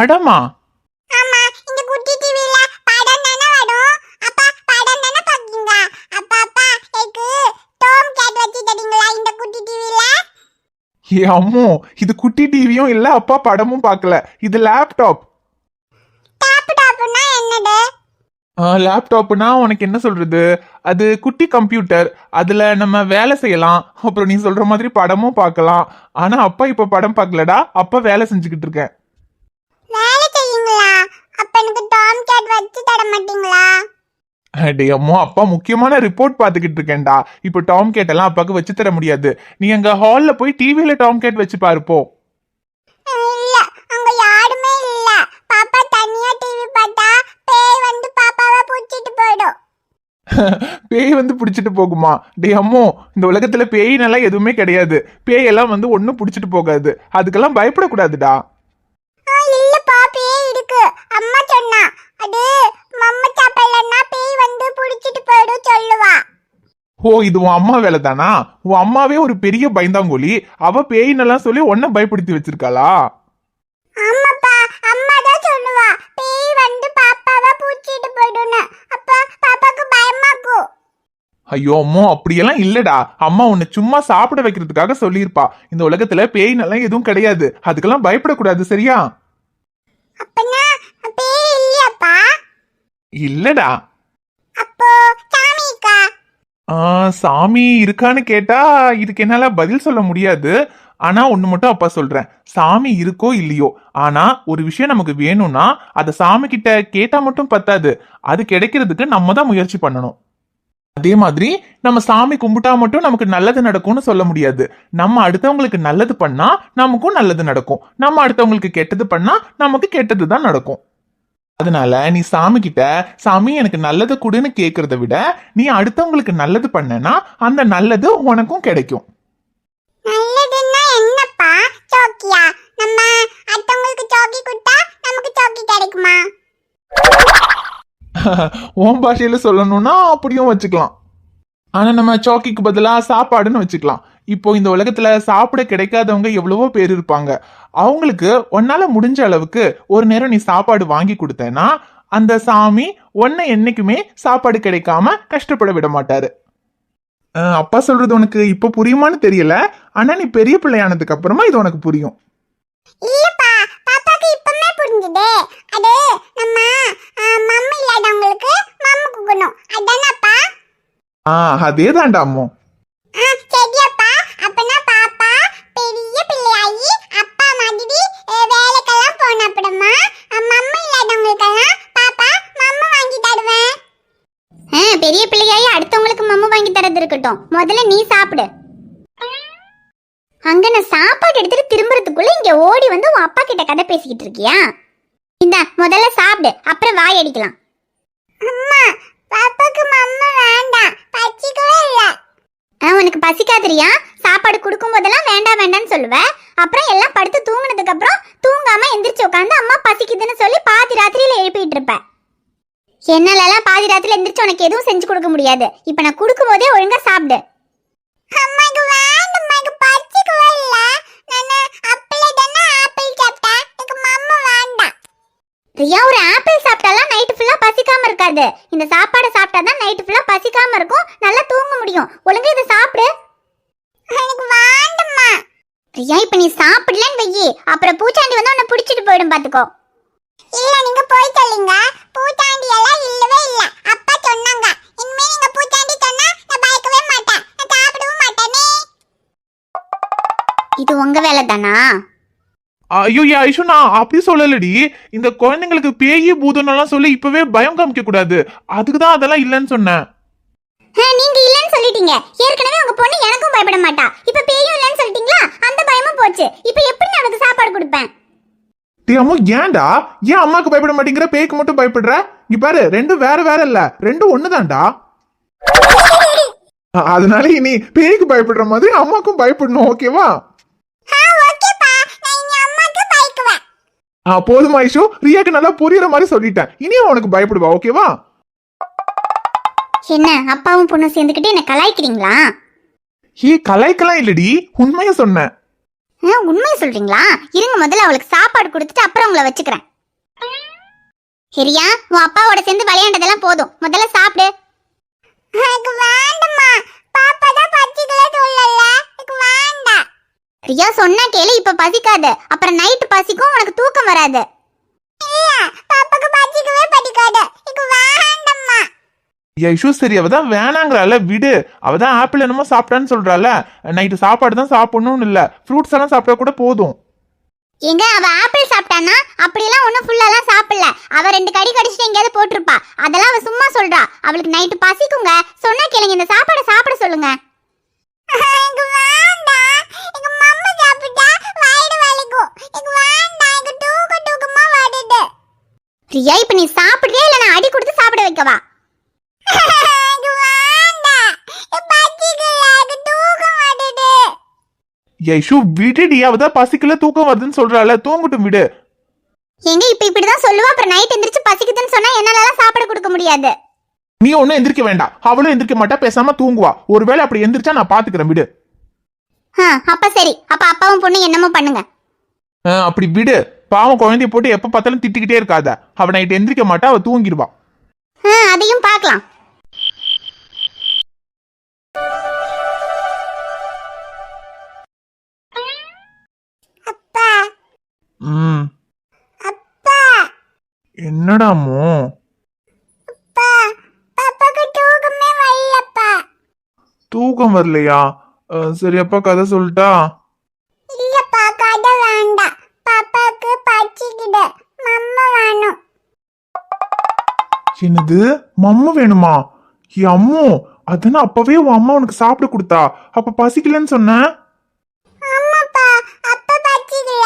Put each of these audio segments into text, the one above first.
படமா? ஆமா இந்த குட்டி டிவில படம் தானே வரும். அப்பா படம் தானே பாக்கீங்க? அப்பா அப்பா எனக்கு டோம் கேட் வச்சு தரீங்களா இந்த குட்டி டிவில ஏ அம்மோ இது குட்டி டிவியும் இல்ல அப்பா படமும் பார்க்கல இது லேப்டாப் டாப் டாப்னா என்னது லேப்டாப்னா உனக்கு என்ன சொல்றது? அது குட்டி கம்ப்யூட்டர் அதுல நம்ம வேலை செய்யலாம். அப்புறம் நீ சொல்ற மாதிரி படமும் பார்க்கலாம் ஆனா அப்பா இப்ப படம் பார்க்கலடா அப்பா வேலை செஞ்சுக்கிட்டு இருக்கேன் வேலை செய்யுங்களா அப்ப எனக்கு டாம் கேட் வச்சு தர மாட்டீங்களா? டே அம்மோ அப்பா முக்கியமான ரிப்போர்ட் பார்த்துக்கிட்டு இருக்கேன்டா. இப்போ டாம் கேட் எல்லாம் அப்பாவுக்கு வச்சு தர முடியாது. நீ அங்க ஹால்ல போய் டிவியில டாம் கேட் வச்சு பாருப்போ இல்ல அங்க யாருமே இல்ல. பாப்பா தனியா டிவி பார்த்தா பேய் வந்து பாப்பாவை புடிச்சிட்டு போயிடும். பேய் வந்து பிடிச்சிட்டு போகுமா? டே அம்மோ இந்த உலகத்துல பேயினெல்லாம் எதுவுமே கிடையாது. பேய் எல்லாம் வந்து ஒன்றும் பிடிச்சிட்டு போகாது. அதுக்கெல்லாம் பயப்படக்கூடாதுடா ஆ, இல்லப்பா பேய் இருக்கு அம்மா சொன்னா அது மம்ம சாப்பிடலன்னா பேய் வந்து புடிச்சிட்டு போயிடும் சொல்லுவா ஓ இது உன் அம்மா வேலை தானா உன் அம்மாவே ஒரு பெரிய பயந்தாங்கோலி அவ பேயினெல்லாம் சொல்லி உன்னை பயப்படுத்தி வச்சிருக்காளா? ஆமாப்பா அம்மா தான் சொல்லுவா. பேய் வந்து பாப்பாவை பூச்சிட்டு போயிடும்னு. அப்ப பாப்பாக்கு பயமாக்கும் ஐயோ அம்மோ அப்படியெல்லாம் இல்லடா. அம்மா உன்னை சும்மா சாப்பிட வைக்கிறதுக்காக சொல்லியிருப்பா. இந்த உலகத்துல பேயினெல்லாம் எதுவும் கிடையாது. அதுக்கெல்லாம் பயப்படக்கூடாது சரியா? அப்பனா பேய் இல்லையாப்பா? இல்லடா. சாமி இருக்கான்னு கேட்டா இதுக்கு என்னால பதில் சொல்ல முடியாது. ஆனா ஒண்ணு மட்டும் அப்பா சொல்றேன். சாமி இருக்கோ இல்லையோ? ஆனா ஒரு விஷயம் நமக்கு வேணும்னா அதை சாமி கிட்ட கேட்டா மட்டும் பத்தாது. அது கிடைக்கிறதுக்கு நம்ம தான் முயற்சி பண்ணணும். அதே மாதிரி நம்ம சாமி கும்பிட்டா மட்டும் நமக்கு நல்லது நடக்கும்னு சொல்ல முடியாது. நம்ம அடுத்தவங்களுக்கு நல்லது பண்ணா நமக்கும் நல்லது நடக்கும். நம்ம அடுத்தவங்களுக்கு கெட்டது பண்ணா நமக்கு கெட்டது தான் நடக்கும். அதனால நீ சாமி கிட்ட சாமி எனக்கு நல்லது கொடுன்னு கேக்குறத விட நீ அடுத்தவங்களுக்கு நல்லது பண்ணனா அந்த நல்லது உனக்கும் கிடைக்கும். நல்லதுன்னா என்னப்பா? சோக்கியா? நம்ம அடுத்தவங்களுக்கு சோக்கி கொடுத்தா நமக்கு சோக்கி கிடைக்குமா? உன் பாஷையில சொல்லணும்னா அப்படியும் வச்சுக்கலாம். ஆனா நம்ம சாக்கிக்கு பதிலா சாப்பாடுன்னு வச்சுக்கலாம். இப்போ இந்த உலகத்துல சாப்பிட கிடைக்காதவங்க எவ்வளவோ பேர் இருப்பாங்க. அவங்களுக்கு உன்னால முடிஞ்ச அளவுக்கு ஒரு நேரம் நீ சாப்பாடு வாங்கி கொடுத்தேன்னா அந்த சாமி உன்னை என்னைக்குமே சாப்பாடு கிடைக்காம கஷ்டப்பட விட மாட்டாரு. அப்பா சொல்றது உனக்கு இப்ப புரியுமான்னு தெரியல. ஆனா நீ பெரிய பிள்ளையானதுக்கு அப்புறமா இது உனக்கு புரியும். அது நம்ம ஆ, போன அப்புறமா அஹ், இல்லாதவங்களுக்கெல்லாம் பாப்பா மம்மு வாங்கி தருவேன். பெரிய பிள்ளையாயி அடுத்தவங்களுக்கு மம்மு வாங்கி தரது இருக்கட்டும். முதல்ல நீ சாப்பிடு. அங்க நான் சாப்பாடு எடுத்துட்டு திரும்புறதுக்குள்ள இங்க ஓடி வந்து உன் அப்பா கிட்ட கதை பேசிக்கிட்டு இருக்கியா? இந்த முதல்ல சாப்பிடு அப்புறம் வாய் அடிக்கலாம். அம்மா பாப்பாக்கு மம்மு வேண்டாம். பச்சிக்கவே இல்லை. உனக்கு பசிக்காதிரியா? சாப்பாடு கொடுக்கும் போதெல்லாம் வேண்டாம் வேண்டாம்னு சொல்லுவ. அப்புறம் எல்லாம் படுத்து தூங்கினதுக்கு அப்புறம் தூங்காம எந்திரிச்சு உட்காந்து அம்மா பசிக்குதுன்னு சொல்லி பாதி ராத்திரியில எழுப்பிட்டு இருப்ப. என்னாலலாம் பாதி ராத்திரில எந்திரிச்சு உனக்கு எதுவும் செஞ்சு கொடுக்க முடியாது. இப்ப நான் கொடுக்கும் போதே ஒழுங்கா சாப்பிடு. அம்மாக்கு வேண்டாம் அம்மாக்கு பசிக்கவே இல்லை. நான் அப்பளே தானே ஆப்பிள் சாப்பிட்டேன் எனக்கு மம்மு வேண்டாம் ரியா ஒரு ஆப்பிள் சாப்பிட்டாலாம் நைட்டு ஃபுல்லா பசிக்காம இருக்காது. இந்த சாப்பாடை சாப்பிட்டா தான் நைட்டு ஃபுல்லா பசிக்காம இருக்கும். நல்லா தூங்க முடியும். ஒழுங்கா இதை சாப்பிடு. எனக்கு வேண்டாம்மா. ரியா இப்ப நீ சாப்பிடலன்னு வெயி. அப்புறம் பூச்சாண்டி வந்து உன்னை பிடிச்சிட்டு போயிடும் பாத்துக்கோ. இல்ல நீங்க போய் சொல்லுங்க. பூச்சாண்டி எல்லாம் இல்லவே இல்ல. அப்பா சொன்னாங்க. இனிமே நீங்க பூச்சாண்டி சொன்னா நான் பயக்கவே மாட்டேன். நான் சாப்பிடவும் மாட்டேனே. இது உங்க வேலை தானா ஐயோ ஐஷு நான் அப்படி சொல்லலடி. இந்த குழந்தைங்களுக்கு பேயி பூதம்லாம் சொல்லி இப்பவே பயம் காமிக்க கூடாது. அதுக்கு தான் அதெல்லாம் இல்லைன்னு சொன்னேன். நீங்க இல்லன்னு சொல்லிட்டீங்க. ஏற்கனவே உங்க பொண்ணு எனக்கும் பயப்பட மாட்டா. இப்ப பேயும் இல்லன்னு சொல்லிட்டீங்களா? அந்த பயமும் போச்சு. இப்ப எப்படி நான் உனக்கு சாப்பாடு கொடுப்பேன்? அம்மா ஏன்டா? ஏன் அம்மாக்கு பயப்பட மாட்டேங்கிற? பேய்க்கு மட்டும் பயப்படுற? இங்க பாரு ரெண்டும் வேற வேற இல்ல. ரெண்டும் ஒண்ணுதான்டா. அதனால இனி பேய்க்கு பயப்படுற மாதிரி அம்மாக்கும் பயப்படணும் ஓகேவா போதும் ஐஷு? ரியாக்கு நல்லா புரியுற மாதிரி சொல்லிட்டேன். இனியும் உனக்கு பயப்படுவா ஓகேவா? என்ன அப்பாவும் பொண்ணும் சேர்ந்துக்கிட்டு என்ன கலாய்க்கிறீங்களா? ஏ கலாய்க்கலாம் இல்லடி. உண்மையை சொன்னேன். ஆ, உண்மையை சொல்றீங்களா? இருங்க முதல்ல அவளுக்கு சாப்பாடு கொடுத்துட்டு அப்புறம் உங்களை வச்சுக்கிறேன். சரியா உன் அப்பாவோட சேர்ந்து விளையாண்டதெல்லாம் போதும். முதல்ல சாப்பிடு. எனக்கு வேண்டாம்மா. பாப்பா தான் பச்சிக்கல சொல்லல வேண்டாம் ரியா சொன்னா கேளு இப்ப பசிக்காது. அப்புறம் நைட்டு பசிக்கும் உனக்கு தூக்கம் வராது. பாப்பாக்கு பச்சிக்கவே பசிக்காது. எனக்கு வேண்டாம்மா. யஷு சரி அவ தான் வேணாங்கிறால விடு. அவ தான் ஆப்பிள் என்னமோ சாப்பிட்டான்னு சொல்றால நைட்டு சாப்பாடு தான் சாப்பிடணும்னு இல்ல. ஃப்ரூட்ஸ் எல்லாம் சாப்பிட்டா கூட போதும். எங்க அவ ஆப்பிள் சாப்பிட்டானா? அப்படியெல்லாம் ஒன்றும் ஃபுல்லாலாம் சாப்பிடல. அவ ரெண்டு கடி கடிச்சிட்டு எங்கேயாவது போட்டிருப்பா. அதெல்லாம் அவ சும்மா சொல்றா. அவளுக்கு நைட்டு பசிக்குங்க. சொன்னா கேளுங்க இந்த சாப்பாடை சாப்பிட சொல்லுங்க. பிரியா இப்ப நீ சாப்பிடுறியா இல்ல நான் அடி கொடுத்து சாப்பிட வைக்கவா? யஷு விடுடி அவ தான் பசிக்கல தூக்கம் வருதுன்னு சொல்றால தூங்கட்டும் விடு. எங்க இப்ப இப்படிதான் சொல்லுவா அப்புறம் நைட் எந்திரிச்சு பசிக்குதுன்னு சொன்னா என்னால சாப்பாடு கொடுக்க முடியாது. நீ ஒன்னும் எந்திரிக்க வேண்டாம். அவளும் எந்திரிக்க மாட்டா பேசாம தூங்குவா. ஒருவேளை அப்படி எந்திரிச்சா நான் பாத்துக்கிறேன் விடு. அப்ப சரி. அப்ப அப்பாவும் பொண்ணு என்னமோ பண்ணுங்க. அப்படி விடு. பாவம் குழந்தைய போட்டு எப்ப பார்த்தாலும் திட்டிக்கிட்டே இருக்காத. அவ நைட்டு எந்திரிக்க மாட்டா அவ தூங்கிடுவா. அதையும் பார்க்கலாம். அப்பா. ம். அப்பா. என்னடாமோ அப்பா பாப்பாக்கு தூக்கமே வரலப்பா தூக்கம் வரலையா? சரி அப்பா கதை சொல்லிட்டா? இல்லப்பா கதை வேண்டாம் பாப்பாக்கு பச்சிக்கிடு மம்மா வேணும். என்னது? மம்மு வேணுமா? அம்மு அதானே அப்பவே உன் அம்மா உனக்கு சாப்பிட கொடுத்தா? அப்ப பசிக்கலன்னு சொன்ன? ஆமாப்பா அப்பா பச்சிக்கல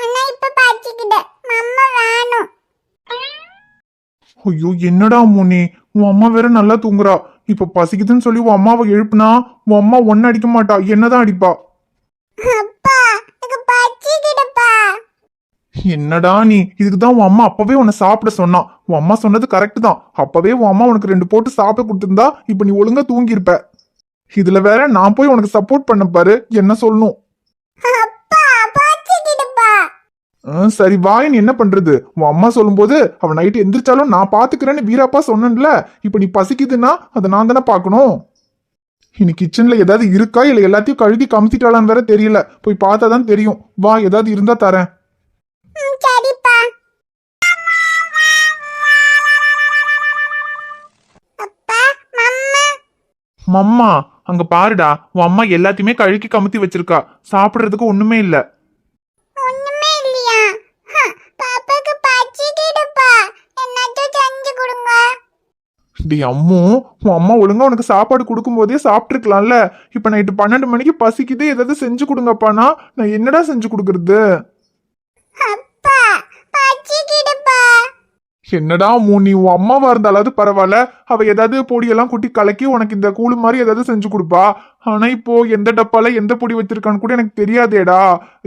ஆனா இப்ப பச்சிக்கிடு மம்மா வேணும். ஐயோ என்னடா அம்மு நீ? உன் அம்மா வேற நல்லா தூங்குறா. இப்ப பசிக்குதுன்னு சொல்லி உன் அம்மாவை எழுப்புனா உன் அம்மா ஒன்னு அடிக்க மாட்டா. என்னதான் அடிப்பா? என்னடா நீ? இதுக்கு தான் உன் அம்மா அப்பவே உன்னை சாப்பிட சொன்னா. உன் அம்மா சொன்னது கரெக்ட் தான். அப்பவே உன் அம்மா உனக்கு ரெண்டு போட்டு சாப்பிட கொடுத்திருந்தா இப்ப நீ ஒழுங்கா தூங்கியிருப்ப. இதுல வேற நான் போய் உனக்கு சப்போர்ட் பண்ண பாரு. என்ன சொல்லணும் அப்பா பச்சிக்கிடுப்பா ஆ, சரி வாய் நீ என்ன பண்றது? உன் அம்மா சொல்லும்போது அவ நைட்டு எந்திரிச்சாலும் நான் பாத்துக்கிறேன்னு வீராப்பா சொன்னேன்ல. இப்ப நீ பசிக்குதுன்னா அதை நான் தானே பார்க்கணும் இனி கிச்சன்ல ஏதாவது இருக்கா? இல்ல எல்லாத்தையும் கழுவி கமுத்திட்டாளான்னு வேற தெரியல. போய் பார்த்தா தான் தெரியும். வா ஏதாவது இருந்தா தரேன். மம்மா. அங்க பாருடா. உன் அம்மா எல்லாத்தையுமே கழுக்கி கமுத்தி வச்சிருக்கா. சாப்பிடுறதுக்கு ஒண்ணுமே இல்ல ஒண்ணுமே இல்லையா ஹ, பாப்பாக்கு பச்சிக்கிடுப்பா என்னாச்சும் செஞ்சு கொடுங்க டே அம்மு உன் அம்மா ஒழுங்கா உனக்கு சாப்பாடு கொடுக்கும் போதே சாப்பிட்டுருக்கலாம்ல. இப்ப நைட்டு பன்னெண்டு மணிக்கு பசிக்குது ஏதாவது செஞ்சு கொடுங்கப்பானா நான் என்னடா செஞ்சு கொடுக்கறது? என்னடா மூ நீ உன் அம்மாவா இருந்தாலாவது பரவாயில்ல. அவ ஏதாவது பொடியெல்லாம் குட்டி கலக்கி உனக்கு இந்த கூழு மாதிரி ஏதாவது செஞ்சு கொடுப்பா. ஆனா இப்போ எந்த டப்பால எந்த பொடி வச்சிருக்கான்னு கூட எனக்கு தெரியாதேடா.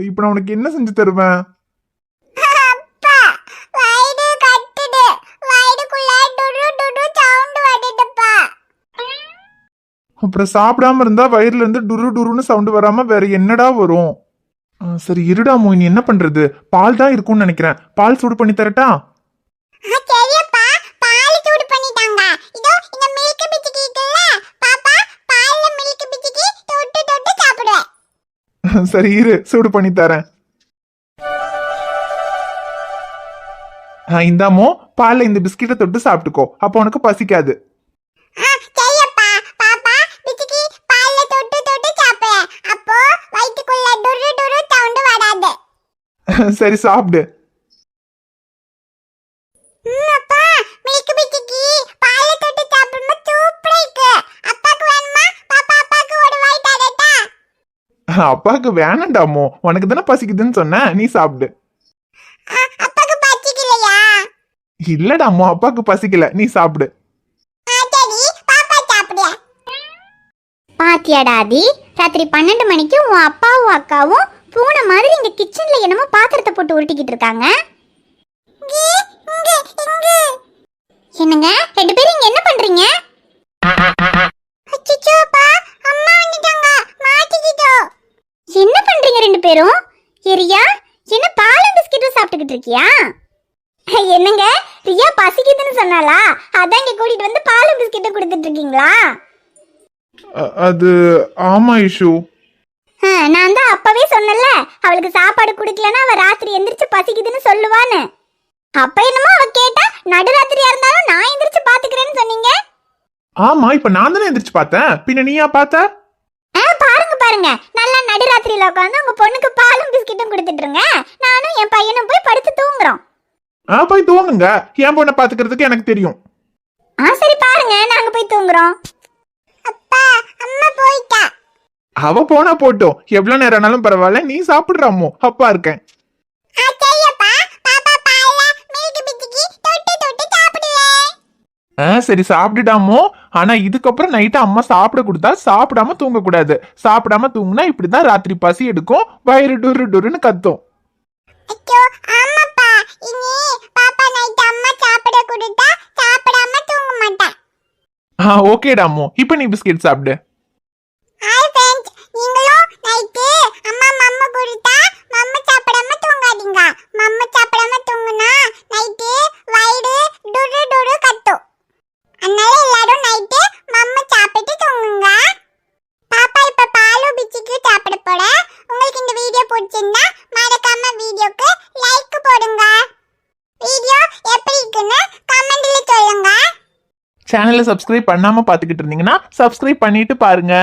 இப்போ நான் உனக்கு என்ன செஞ்சு தருவேன் அப்பா வயிறு கட்டுது வயிறுக்குள்ள டுடு டுடு சவுண்ட் வருதுப்பா அப்புறம் சாப்பிடாம இருந்தா வயிறுல இருந்து டுரு டுருன்னு சவுண்ட் வராம வேற என்னடா வரும்? சரி இருடா மோ நீ என்ன பண்றது? பால் தான் இருக்கும்னு நினைக்கிறேன். பால் சூடு பண்ணி தரட்டா? சரி இரு. சூடு பண்ணி தரேன். இந்தாமோ பால்ல இந்த பிஸ்கெட்டை தொட்டு சாப்பிட்டுக்கோ. அப்போ உனக்கு பசிக்காது. சூப்பரா இருக்கு. அப்பாக்கு அப்பாக்கு வேணாண்டாமோ உனக்கு தானே பசிக்குதுன்னு சொன்னேன் நீ சாப்பிடு. அப்பாக்கு இல்லடாமோ அப்பாவுக்கு பசிக்கல. நீ சாப்பிடு. ஆ, சரி. பாப்பா சாப்பிடு. பாத்தியாடா ஆதி. ராத்திரி பன்னெண்டு மணிக்கு உன் அப்பாவும் அக்காவும் பூனை மாதிரி இங்க கிச்சன்ல என்னமோ பாத்திரத்தை போட்டு உருட்டிக்கிட்டு இருக்காங்க. என்னங்க? ரெண்டு பேரும் இங்க என்ன பண்றீங்க? அச்சச்சோப்பா அம்மா வந்துட்டாங்க. மாட்டிக்கிட்டோம் என்ன பண்றீங்க ரெண்டு பேரும்? ஏ ரியா என்ன பாலும் பிஸ்கெட்டும் சாப்பிட்டுக்கிட்டு இருக்கியா? என்னங்க ரியா பசிக்குதுன்னு சொன்னாலா அதான் இங்க கூட்டிட்டு வந்து பாலும் பிஸ்கெட்டும் கொடுத்துட்டு இருக்கீங்களா? அது ஆமா இஷு. நான் தான் அப்பவே சொன்னல அவளுக்கு சாப்பாடு குடுக்கலன்னா அவ ராத்திரி எந்திரிச்சு பசிக்குதுன்னு சொல்லுவான்னு. அப்ப என்னமோ அவ கேட்டா நடுராத்திரியா இருந்தாலும் நான் எந்திரிச்சு பாத்துக்கிறேன்னு சொன்னீங்க? ஆமா இப்ப நான் தானே எந்திரிச்சு பார்த்தேன். பின்ன நீயா பார்த்த? பாருங்க பாருங்க. நல்லா நடுராத்திரியில உட்காந்து உங்க பொண்ணுக்கு பாலும் பிஸ்கெட்டும் கொடுத்துட்டு இருங்க. நானும் என் பையனும் போய் படுத்து தூங்குறோம். ஆ போய் தூங்குங்க. என் பொண்ணை பாத்துக்கிறதுக்கு எனக்கு தெரியும். ஆ சரி பாருங்க. நாங்க போய் தூங்குறோம் அப்பா அம்மா போயிட்டா அவ போனா போட்டோம். எவ்வளவு நேரம் ஆனாலும் பரவாயில்ல நீ சாப்பிடுறாமோ அப்பா இருக்கேன். சரி சாப்பிட்டுடாமோ ஆனா இதுக்கப்புறம் நைட்டு அம்மா சாப்பிட கொடுத்தா சாப்பிடாம தூங்க கூடாது சாப்பிடாம தூங்குனா இப்படிதான் ராத்திரி பசி எடுக்கும். வயிறு டுரு டுருன்னு கத்தும். ஆ ஓகேடாமோ இப்போ நீ பிஸ்கெட் சாப்பிடு ஹாய் ஃப்ரெண்ட்ஸ் நீங்களும் நைட்டு அம்மா மம்ம கொடுத்தா மம்ம சாப்பிடாம தூங்காதீங்க மம்ம சாப்பிடாம தூங்குனா நைட்டு வயிறு டுரு டுரு கத்தும் அதனால எல்லாரும் நைட்டு மம்ம சாப்பிட்டு தூங்குங்க பாப்பா இப்ப பாலு பிச்சிக்கு சாப்பிட போற உங்களுக்கு இந்த வீடியோ பிடிச்சிருந்தா மறக்காம வீடியோக்கு லைக் போடுங்க வீடியோ எப்படி இருக்குன்னு கமெண்ட்ல சொல்லுங்க சேனலை சப்ஸ்கிரைப் பண்ணாமல் பார்த்துக்கிட்டு இருந்தீங்கன்னா சப்ஸ்கிரைப் பண்ணிட்டு பாருங்க.